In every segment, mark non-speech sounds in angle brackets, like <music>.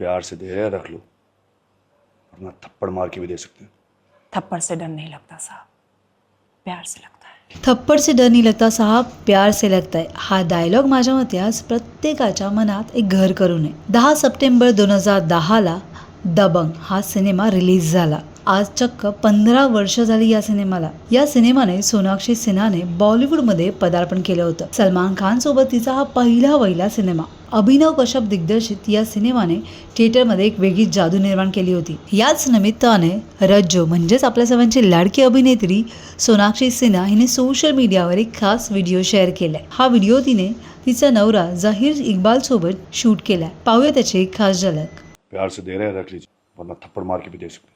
प्यार से दे रहे रख लो। वरना थप्पड़ मार के भी दे सकते हैं। थप्पड़ से डर नहीं लगता साहब। प्यार से लगता है। थप्पड से डर नाही लगता साहब प्यार से लगता है। हा डायलॉग माझ्या मते आज प्रत्येकाच्या मनात एक घर करू नये दहा सप्टेंबर दोन हजार दहाला दबंग हा सिनेमा रिलीज झाला. आज चक्क पंधरा वर्ष झाली या सिनेमाला. या सिनेमाने सोनाक्षी सिन्हाने बॉलिवूडमध्ये पदार्पण केलं होतं. सलमान खान सोबत तिचा हा पहिला वहिला सिनेमा. अभिनव कश्यप दिग्दर्शित या सिनेमाने थिएटरमध्ये एक वेगळी जादू निर्माण केली होती. याच निमित्ताने रज्जो म्हणजेच आपल्या सर्वांची लाडकी अभिनेत्री सोनाक्षी सिन्हा हिने सोशल मीडियावर एक खास व्हिडिओ शेअर केलाय. हा व्हिडिओ तिने तिचा नवरा जहीर इक्बाल सोबत शूट केलाय. पाहूया त्याची एक खास झलक. प्यार से दे रहे रख लीजिए वरना थप्पड़ मार के भी दे सकते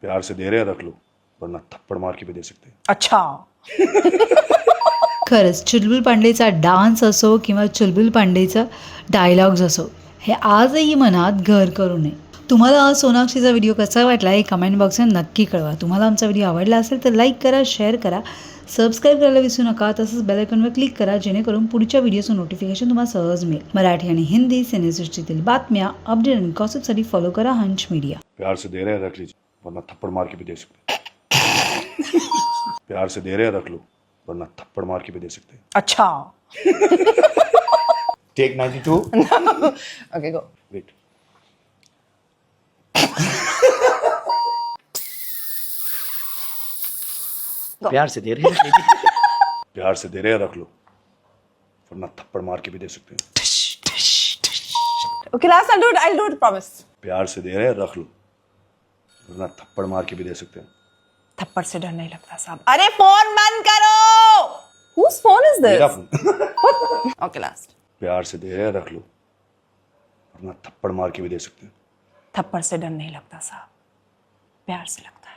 प्यार से दे रहे रख लो वरना थप्पड़ मार के भी दे सकते हैं। अच्छा। <laughs> खरंच चुलबुल पांडेचा डान्स असो किंवा चुलबुल पांडेचा डायलॉग्स असो हे आजही मनात घर करू नये. तुम्हाला हा सोनाक्षीचा व्हिडिओ कसा वाटला हे कमेंट बॉक्समध्ये नक्की कळवा. तुम्हाला आमचा व्हिडिओ आवडला असेल तर लाईक करा शेअर करा. सबस्क्राईब करायला विसरू नका. तसंच बेलायकॉनवर क्लिक करा जेणेकरून पुढच्या व्हिडिओचं नोटिफिकेशन तुम्हाला सहज मिळेल. मराठी आणि हिंदी सिनेसृष्टीतील बातम्या अपडेट आणि गॉसिपसाठी फॉलो करा हंच मीडिया प्यार से दे रहे रख लीजिए वरना थप्पड़ मार के भी दे सकते। प्यार से दे रहे रख लो वरना थप्पड़ मार के भी दे सकते। अच्छा। टेक 92 ओके गो वेट प्यार से दे रहे हैं। प्यार से दे रहे रख लो। वरना थप्पड़ मार के भी दे सकते हैं। Okay last I do it I do it promise प्यार से दे रहे रख लो। वरना थप्पड़ मार के भी दे सकते हैं। थप्पड़ से डर नहीं लगता साहब। अरे फ़ोन बंद करो! Whose phone is मेरा this फ़ोन okay last. प्यार से दे रहे रख लो। वरना थप्पड़ मार के भी दे सकते हैं। थप्पड़ से डर नहीं लगता साहब। प्यार से लगता है।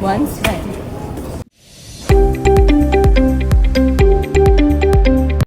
Once. sweat.